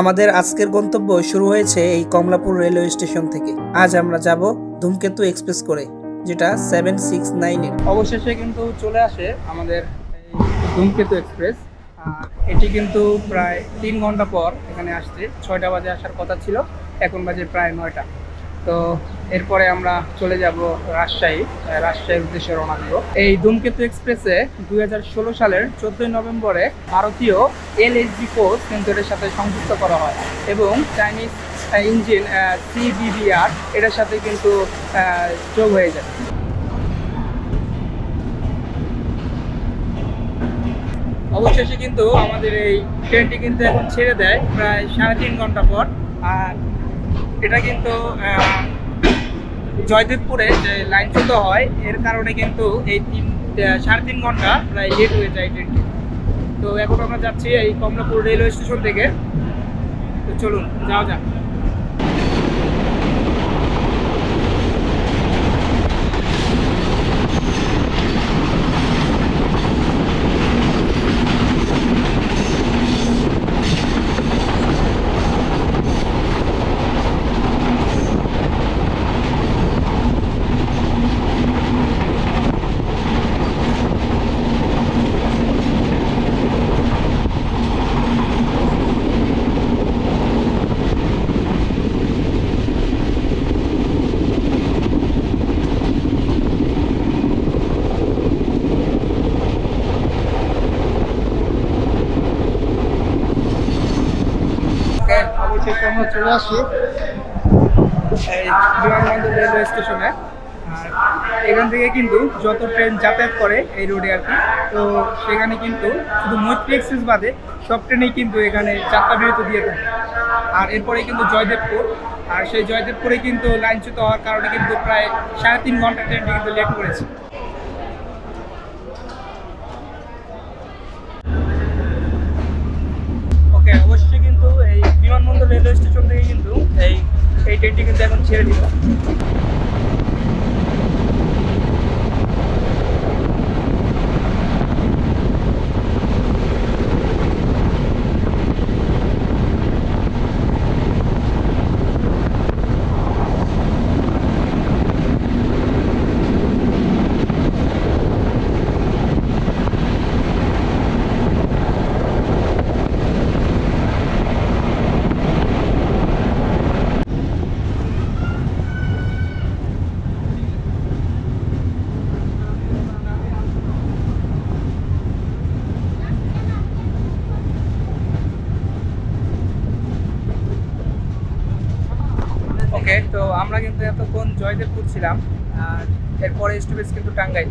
আমাদের আজকের গন্তব্য শুরু হয়েছে এই কমলাপুর রেলওয়ে স্টেশন থেকে। আজ আমরা যাব ধূমকেতু এক্সপ্রেস করে, যেটা সেভেন সিক্স নাইনের। অবশেষে কিন্তু চলে আসে আমাদের ধূমকেতু এক্সপ্রেস। এটি কিন্তু প্রায় তিন ঘণ্টা পর এখানে আসছে। ছয়টা বাজে আসার কথা ছিল, এখন বাজে প্রায় নয়টা। তো এরপরে আমরা চলে যাব রাজশাহী রাজশাহীর উদ্দেশ্যে রওনা দিব। এই ধূমকেতু এক্সপ্রেসে দু হাজার ষোলো সালের চোদ্দই নভেম্বরে ভারতীয় এলএসজি কোচ কিন্তু এটার সাথে সংযুক্ত করা হয় এবং চাইনিজ ইঞ্জিন সিবিবিআর এটার সাথে কিন্তু যোগ হয়ে যায়। অবশেষে কিন্তু আমাদের এই ট্রেনটি কিন্তু এখন ছেড়ে দেয়, প্রায় সাড়ে তিন ঘণ্টা পর। আর এটা কিন্তু জয়দেবপুরে যে লাইনচ্যুত হয়, এর কারণে কিন্তু এই তিন সাড়ে তিন ঘণ্টা প্রায় লেট হয়ে যায় ট্রেনটি তো এখন আমরা যাচ্ছি এই কমলাপুর রেলওয়ে স্টেশন থেকে। তো চলুন, যাওয়া যাক। অবশেষে আমরা চলে আসি বিমানবন্দর রেলওয়ে স্টেশনে। এখান থেকে কিন্তু যত ট্রেন যাতায়াত করে এই রোডে আর কি, তো সেখানে কিন্তু শুধু মৈত্রী এক্সপ্রেস বাদে সব ট্রেনেই কিন্তু এখানে যাত্রা বিরতি দিয়ে থাকে। আর এরপরে কিন্তু জয়দেবপুর, আর সেই জয়দেবপুরে কিন্তু লাইনচ্যুত হওয়ার কারণে কিন্তু প্রায় সাড়ে তিন ঘণ্টা ট্রেনটি কিন্তু লেট করেছে। ট্রেনটি কিন্তু এখন ছেড়ে দিল ওকে তো আমরা কিন্তু এতক্ষণ জয়দেবপুর ছিলাম আর এরপরে স্টপেজ কিন্তু টাঙ্গাইল।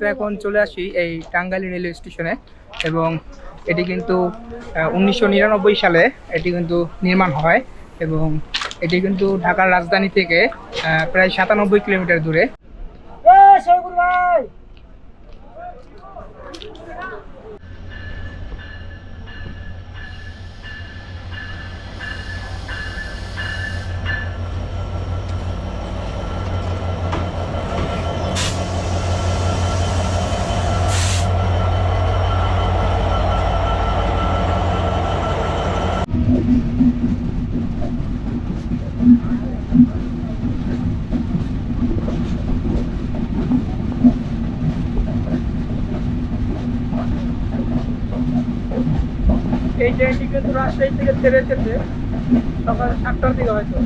কিন্তু এখন চলে আসি এই টাঙ্গাইল রেলওয়ে স্টেশনে এবং এটি কিন্তু উনিশশো নিরানব্বই সালে এটি কিন্তু নির্মাণ হয় এবং এটি কিন্তু ঢাকার রাজধানী থেকে প্রায় সাতানব্বই কিলোমিটার দূরে। এই ট্রেনটি কিন্তু রাজশাহী থেকে ছেড়েছে সকাল সাতটার দিকে হয়তো।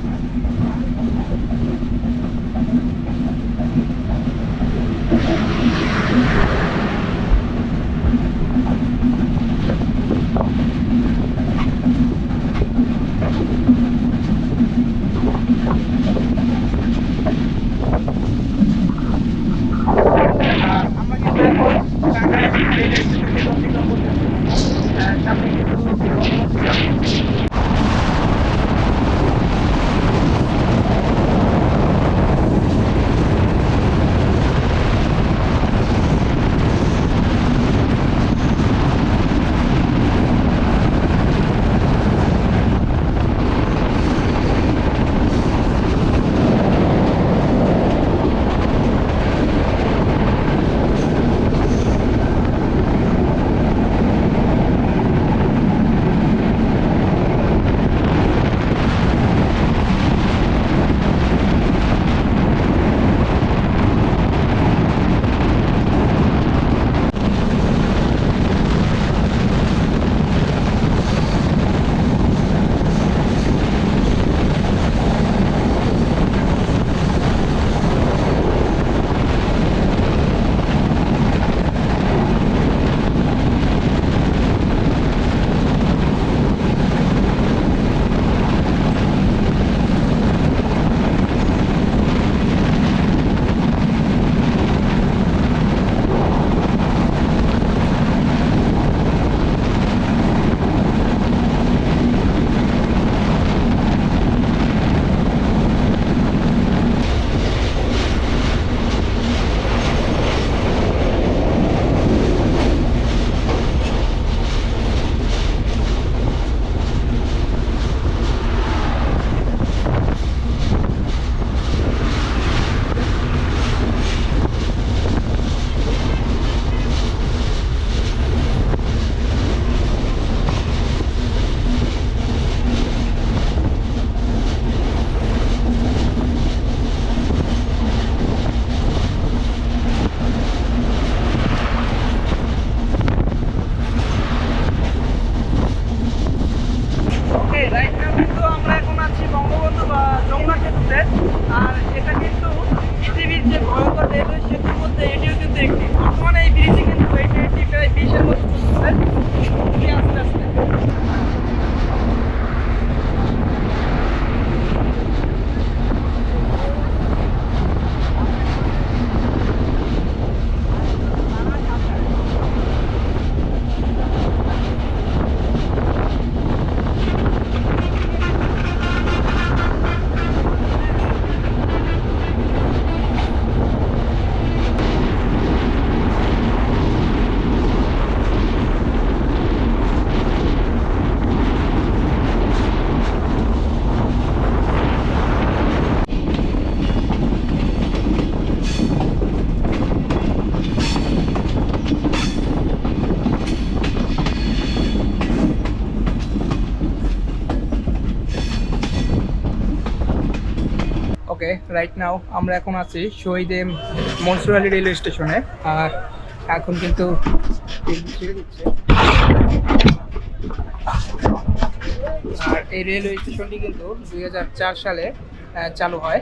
কিন্তু একটি বর্তমানে এই ব্রিজে কিন্তু এই ট্রেনটি প্রায় বিশের মতো আস্তে আস্তে ওকে রাইট নাও আমরা এখন আছি শহীদে মনসুর আলী রেলওয়ে স্টেশনে। আর এখন কিন্তু আর এই রেলওয়ে স্টেশনটি কিন্তু দু হাজার চার সালে চালু হয়।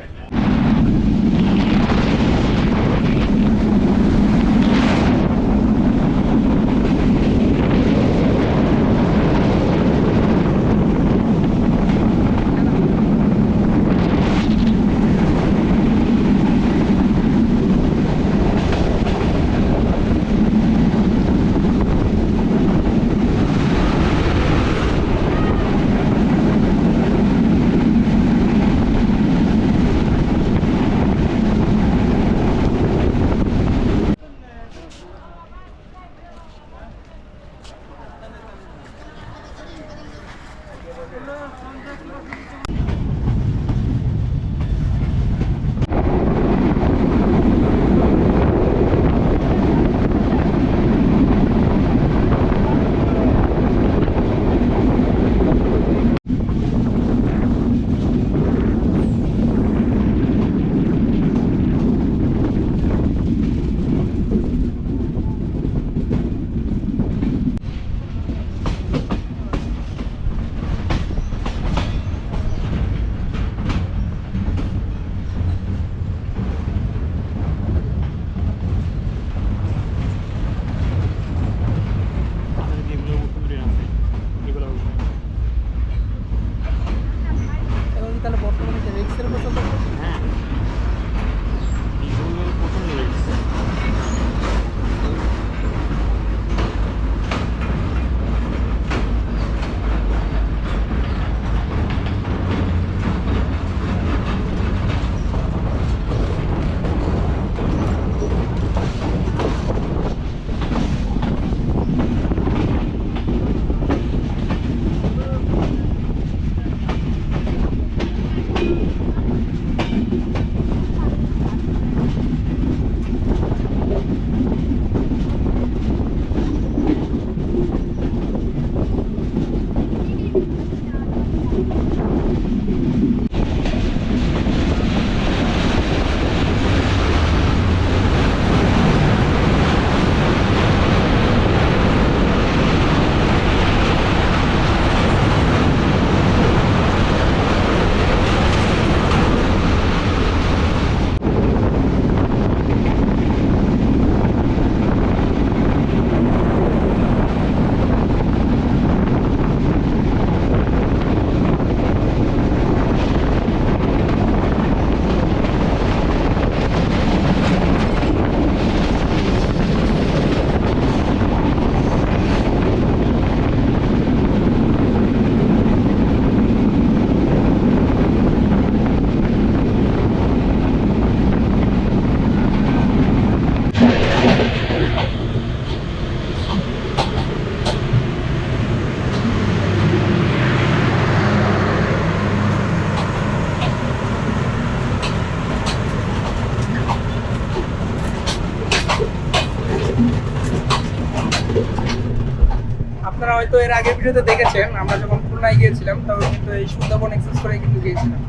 ভিডিওতে দেখেছেন আমরা যখন খুলনায় গিয়েছিলাম তখন কিন্তু এই সুন্দরবন এক্সেস করে কিন্তু গিয়েছিলাম।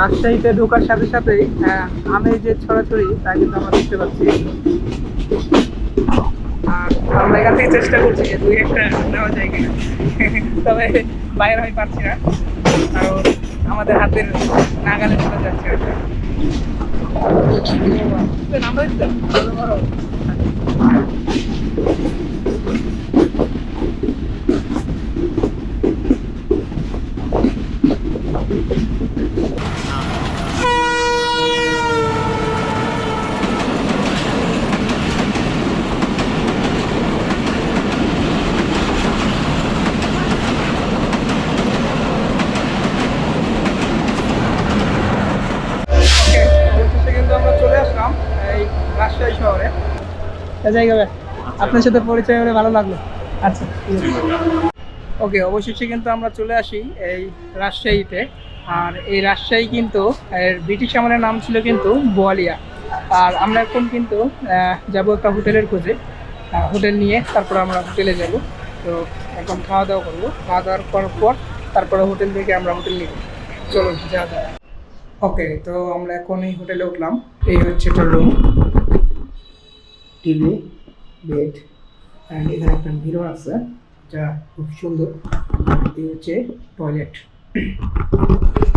রাজশাহীতে ঢোকার সাথে সাথেই আহ, আমের যে ছড়াছড়ি তা কিন্তু আমরা দেখতে পাচ্ছি। আর আমরা চেষ্টা করছি যে দুই একটা নেওয়া যায় কিনা। তবে বাইরে আমি পারছি না কারণ আমাদের হাতের নাগালে চলে যাচ্ছে আর কি। নাম্বার দিতেন? Okay, অবশেষে কিন্তু আমরা চলে আসলাম এই রাজশাহী শহরে যাই গেবে আপনার সাথে পরিচয় হলে ভালো লাগল। আচ্ছা ওকে, অবশেষে কিন্তু আমরা চলে আসি এই রাজশাহীতে। আর এই রাজশাহী কিন্তু ব্রিটিশ আমলের নাম ছিল কিন্তু বোয়ালিয়া। আর আমরা এখন কিন্তু যাব একটা হোটেলের খোঁজে। হোটেল নিয়ে তারপর আমরা হোটেলে যাব। তো এখন খাওয়া দাওয়া করব। খাওয়া দাওয়ার করার পর তারপরে হোটেল থেকে আমরা হোটেল নিব। চলো, যা যায় ওকে, তো আমরা এখন এই হোটেলে উঠলাম। এই হচ্ছে একটা রুম টিভি, বেড অ্যান্ড এখানে একটা মিরর আছে, যা খুব সুন্দর। এই হচ্ছে টয়লেট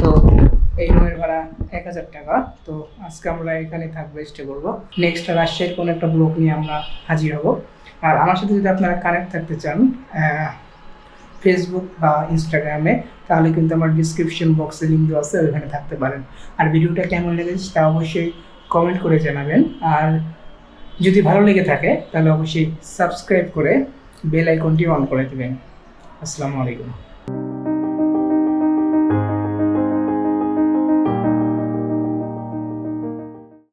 তো এই রুমের ভাড়া এক হাজার টাকা। তো আজকে আমরা এখানে থাকব স্টে করব। নেক্সট রাজশাহীর কোনো একটা ব্লক নিয়ে আমরা হাজির হব। আর আমার সাথে যদি আপনারা কানেক্ট থাকতে চান ফেসবুক বা ইনস্টাগ্রামে তাহলে কিন্তু আমার ডিসক্রিপশন বক্সে লিঙ্ক দেওয়া আছে, ওইখানে থাকতে পারেন। আর ভিডিওটা কেমন লেগেছে তা অবশ্যই কমেন্ট করে জানাবেন। আর যদি ভালো লেগে থাকে, তাহলে অবশ্যই সাবস্ক্রাইব করে বেল আইকনটি অন করে দেবেন। আসসালামু আলাইকুম।